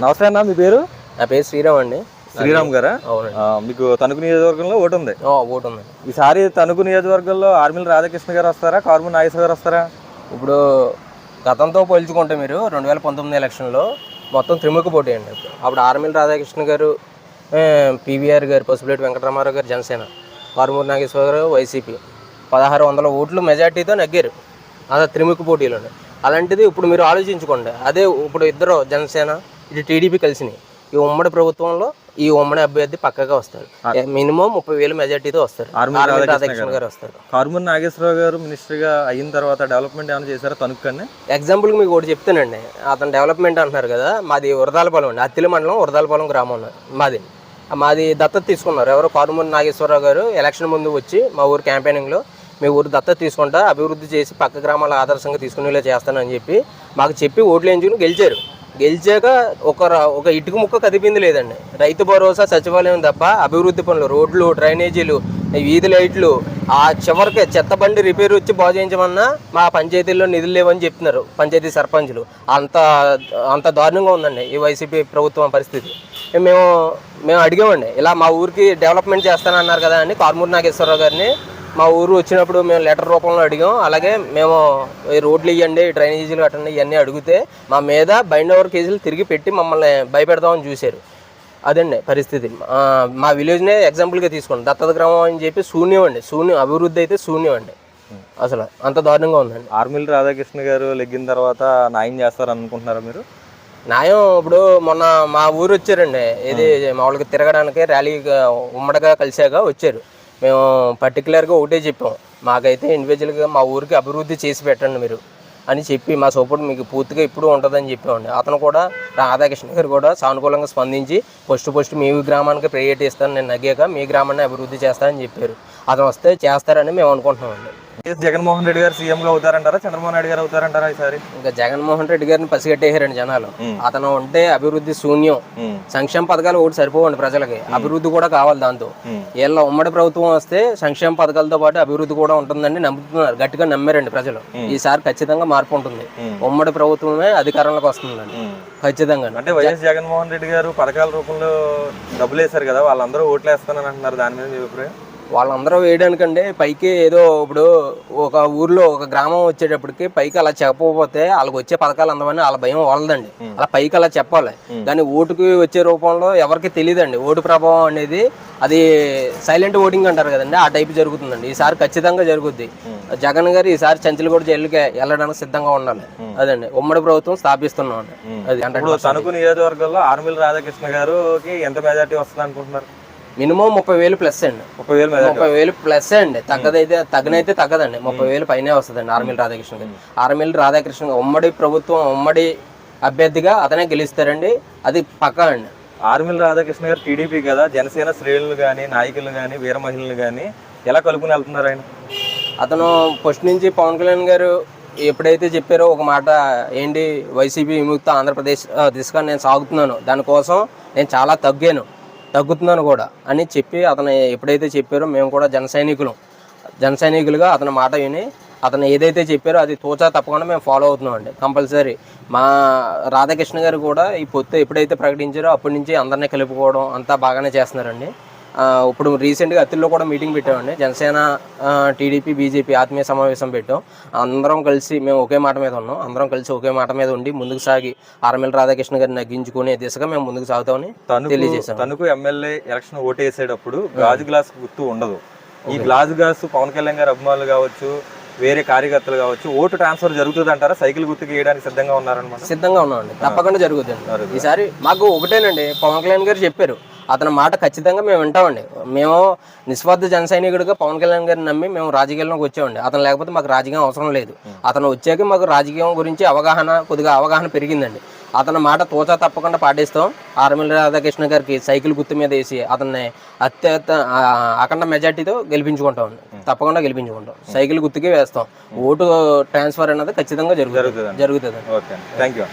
నమస్తే అన్న మీ పేరు? నా పేరు శ్రీరామ్ అండి. శ్రీరామ్ గారా? ఆ, మీకు తణుకు నియోజకవర్గంలో ఓటు ఉంది? ఓటు ఉంది. ఈసారి తణుకు నియోజకవర్గంలో ఆర్మిల రాధాకృష్ణ గారు వస్తారా? కార్మూర్ నాగేశ్వర గారు వస్తారా? ఇప్పుడు గతంతో పోల్చుకుంటే మీరు రెండు వేల పంతొమ్మిది ఎలక్షన్లో మొత్తం త్రిముఖ పోటీ అండి. అప్పుడు ఆర్మిల్ రాధాకృష్ణ గారు పీవీఆర్ గారు పసుపులేటి వెంకటరామారావు గారు జనసేన కారుమూరి నాగేశ్వర గారు వైసీపీ. పదహారు వందల ఓట్లు మెజార్టీతో నగ్గారు. అదే త్రిముఖ పోటీలోనే. అలాంటిది ఇప్పుడు మీరు ఆలోచించుకోండి. అదే ఇప్పుడు ఇద్దరు జనసేన ఇది టీడీపీ కలిసినాయి. ఈ ఉమ్మడి ప్రభుత్వంలో ఈ ఉమ్మడి అభ్యర్థి పక్కగా వస్తారు మినిమం ముప్పై వేలు మెజార్టీతో వస్తారు రాధాకృష్ణ గారు. వస్తారు కార్మూర్ నాగేశ్వరరావు గారు మినిస్టర్గా అయిన తర్వాత డెవలప్మెంట్ ఏమైనా చేశారా తణుకు కన్నా ఎగ్జాంపుల్కి మీకు ఒకటి చెప్తానండి. అతను డెవలప్మెంట్ అంటున్నారు కదా మాది వరదాలపాలెం అండి. అత్తిలి మండలం వరదాలపాలెం గ్రామం మాది. మాది దత్తత తీసుకున్నారు. ఎవరో కారుమూరి నాగేశ్వరరావు గారు ఎలక్షన్ ముందు వచ్చి మా ఊరు క్యాంపెయినింగ్లో మీ ఊరు దత్తత తీసుకుంటా అభివృద్ధి చేసి పక్క గ్రామాల ఆదర్శంగా తీసుకునేలా చేస్తానని చెప్పి మాకు చెప్పి ఓట్లు ఎంచుకుని గెలిచారు. గెలిచాక ఒక ఒక ఇటుక ముక్క కదిపింది లేదండి. రైతు భరోసా సచివాలయం తప్ప అభివృద్ధి పనులు రోడ్లు డ్రైనేజీలు వీధి లైట్లు ఆ చివరికి చెత్త బండి రిపేర్ వచ్చి బాగు చేయించమన్నా మా పంచాయతీల్లో నిధులు లేవని చెప్తున్నారు పంచాయతీ సర్పంచులు. అంత అంత దారుణంగా ఉందండి ఈ వైసీపీ ప్రభుత్వం పరిస్థితి. మేము మేము అడిగామండి ఇలా మా ఊరికి డెవలప్మెంట్ చేస్తానన్నారు కదా అని కార్మూరి నాగేశ్వరరావు గారిని మా ఊరు వచ్చినప్పుడు మేము లెటర్ రూపంలో అడిగాం. అలాగే మేము ఈ రోడ్లు ఇవ్వండి డ్రైనేజీలు కట్టండి ఇవన్నీ అడిగితే మా మీద బైండ్ ఓవర్ కేసులు తిరిగి పెట్టి మమ్మల్ని భయపెడదామని చూశారు. అదండి పరిస్థితి. మా విలేజ్నే ఎగ్జాంపుల్గా తీసుకోండి. దత్తత గ్రామం అని చెప్పి శూన్యం అండి. శూన్యం అభివృద్ధి అయితే శూన్యం అండి. అసలు అంత దారుణంగా ఉందండి. ఆర్మిల రాధాకృష్ణ గారు లెగ్గిన తర్వాత న్యాయం చేస్తారు అనుకుంటున్నారా మీరు? న్యాయం ఇప్పుడు మొన్న మా ఊరు వచ్చారండి. ఇది మామూలుగా తిరగడానికి ర్యాలీగా ఉమ్మడిగా కలిసాక వచ్చారు. మేము పర్టికులర్గా ఒకటే చెప్పాం మాకైతే ఇండివిజువల్గా మా ఊరికి అభివృద్ధి చేసి పెట్టండి మీరు అని చెప్పి మా సపోర్ట్ మీకు పూర్తిగా ఇప్పుడు ఉంటుందని చెప్పామండి అతను కూడా రాధాకృష్ణ గారు కూడా సానుకూలంగా స్పందించి ఫస్ట్ ఫస్ట్ మీ గ్రామానికి ప్రైవేట్ ఇస్తాను నేను నగ్గాక మీ గ్రామాన్ని అభివృద్ధి చేస్తానని చెప్పారు. అతను వస్తే చేస్తారని మేము అనుకుంటున్నామండి. జగన్మోహన్ రెడ్డి గారు సీఎం గా అవుతారంటారా? చంద్రబాబు నాయుడు గారు అవుతారంటారా ఈసారి? ఇంకా జగన్మోహన్ రెడ్డి గారిని పసిగట్టేశారండి జనాలు. అతను ఉంటే అభివృద్ధి శూన్యం. సంక్షేమ పథకాలు ఒకటి సరిపోవండి ప్రజలకి. అభివృద్ధి కూడా కావాలి దాంతో. వీళ్ళ ఉమ్మడి ప్రభుత్వం వస్తే సంక్షేమ పథకాలతో పాటు అభివృద్ధి కూడా ఉంటుందని నమ్ముతున్నారు. గట్టిగా నమ్మారండి ప్రజలు. ఈసారి ఖచ్చితంగా మార్పు ఉంటుంది. ఉమ్. ఉమ్మడి ప్రభుత్వమే అధికారంలోకి వస్తుందండి. ఖచ్చితంగా అంటే వైఎస్ జగన్మోహన్ రెడ్డి గారు పథకాల రూపంలో డబ్బులు వేశారు కదా వాళ్ళందరూ ఓట్లు వేస్తానని అంటున్నారు. దాని మీద మీ అభిప్రాయం? వాళ్ళందరూ వేయడానికంటే పైకి ఏదో ఇప్పుడు ఒక ఊర్లో ఒక గ్రామం వచ్చేటప్పటికి పైకి అలా చెప్పకపోతే వాళ్ళకి వచ్చే పథకాలు అందమని వాళ్ళ భయం వాళ్ళదండి. అలా పైకి అలా చెప్పాలి. కానీ ఓటుకి వచ్చే రూపంలో ఎవరికి తెలియదండి ఓటు ప్రభావం అనేది అది సైలెంట్ ఓటింగ్ అంటారు కదండి ఆ టైప్ జరుగుతుందండి. ఈసారి ఖచ్చితంగా జరుగుద్ది. జగన్ గారు ఈసారి చంచలు కూడా జైలుకి వెళ్ళడానికి సిద్ధంగా ఉండాలి. అదండి. ఉమ్మడి ప్రభుత్వం స్థాపిస్తున్నాం అండి అది తణుకు నియోజకవర్గంలో ఆర్మిల రాధాకృష్ణ గారికి ఎంత మెజార్టీ వస్తుంది అనుకుంటున్నారు మినిమం ముప్పై వేలు ప్లస్ అండి. ముప్పై వేలు ముప్పై వేలు ప్లస్ అండి. తగ్గదైతే తగ్గనైతే తగ్గదండి. ముప్పై వేలు పైనే వస్తుందండి ఆర్మీల రాధాకృష్ణ గారు ఆర్మీల రాధాకృష్ణ ఉమ్మడి ప్రభుత్వం ఉమ్మడి అభ్యర్థిగా అతనే గెలుస్తారండి. అది పక్కా అండి. ఆర్మిల రాధాకృష్ణ గారు టీడీపీ కదా. జనసేన శ్రేణులు కానీ నాయకులు కానీ వీర మహిళలు కానీ ఎలా కలుపుకుని వెళ్తున్నారు ఆయన? అతను ఫస్ట్ నుంచి పవన్ కళ్యాణ్ గారు ఎప్పుడైతే చెప్పారో ఒక మాట ఏంటి వైసీపీ విముక్త ఆంధ్రప్రదేశ్ దిశగా నేను సాగుతున్నాను. దానికోసం నేను చాలా తగ్గాను. తగ్గుతున్నాను కూడా. అని చెప్పి అతను ఎప్పుడైతే చెప్పారో మేము కూడా జన సైనికులం. జన సైనికులుగా అతని మాట విని అతను ఏదైతే చెప్పారో అది తోచా తప్పకుండా మేము ఫాలో అవుతున్నాం అండి. కంపల్సరీ మా రాధాకృష్ణ గారు కూడా ఈ పొత్తు ఎప్పుడైతే ప్రకటించారో అప్పటి నుంచి అందరినీ కలుపుకోవడం అంతా బాగానే చేస్తున్నారండి. ఇప్పుడు రీసెంట్గా అత్తిల్లో కూడా మీటింగ్ పెట్టామండి. జనసేన టీడీపీ బీజేపీ ఆత్మీయ సమావేశం పెట్టాం. అందరం కలిసి మేము ఒకే మాట మీద ఉన్నాం. అందరం కలిసి ఒకే మాట మీద ఉండి ముందుకు సాగి ఆర్ఎంఎల్ రాధాకృష్ణ గారిని నగ్గించుకునే దిశగా మేము ముందుకు సాగుతామని తెలియజేశాం. తణుకు ఎమ్మెల్యే ఎలక్షన్ ఓటు వేసేటప్పుడు గాజు గ్లాస్ గుర్తు ఉండదు. ఈ గ్లాస్ గ్లాస్ పవన్ కళ్యాణ్ గారి అభిమానులు కావచ్చు వేరే కార్యకర్తలు కావచ్చు ఓటు ట్రాన్స్ఫర్ జరుగుతుంది అంటారా సైకిల్ గుర్తుకి వేయడానికి సిద్ధంగా ఉన్నారనమాట సిద్ధంగా ఉన్నామండి. తప్పకుండా జరుగుతుంది ఈసారి మాకు ఒకటేనండి. పవన్ కళ్యాణ్ గారు చెప్పారు. అతని మాట ఖచ్చితంగా మేము వింటామండి. మేము నిస్వార్థ జన సైనికుడిగా పవన్ కళ్యాణ్ గారిని నమ్మి మేము రాజకీయాల్లోకి వచ్చామండి. అతను లేకపోతే మాకు రాజకీయం అవసరం లేదు. అతను వచ్చాక మాకు రాజకీయం గురించి అవగాహన కొద్దిగా అవగాహన పెరిగిందండి. అతని మాట తోచా తప్పకుండా పాటిస్తాం. ఆర్మిల రాధాకృష్ణ గారికి సైకిల్ గుర్తు మీద వేసి అతన్ని అత్యంత అఖండ మెజార్టీతో గెలిపించుకుంటాం. తప్పకుండా గెలిపించుకుంటాం. సైకిల్ గుర్తుకే వేస్తాం. ఓటు ట్రాన్స్ఫర్ అనేది ఖచ్చితంగా జరుగుతుంది. జరుగుతుంది ఓకే థ్యాంక్ యూ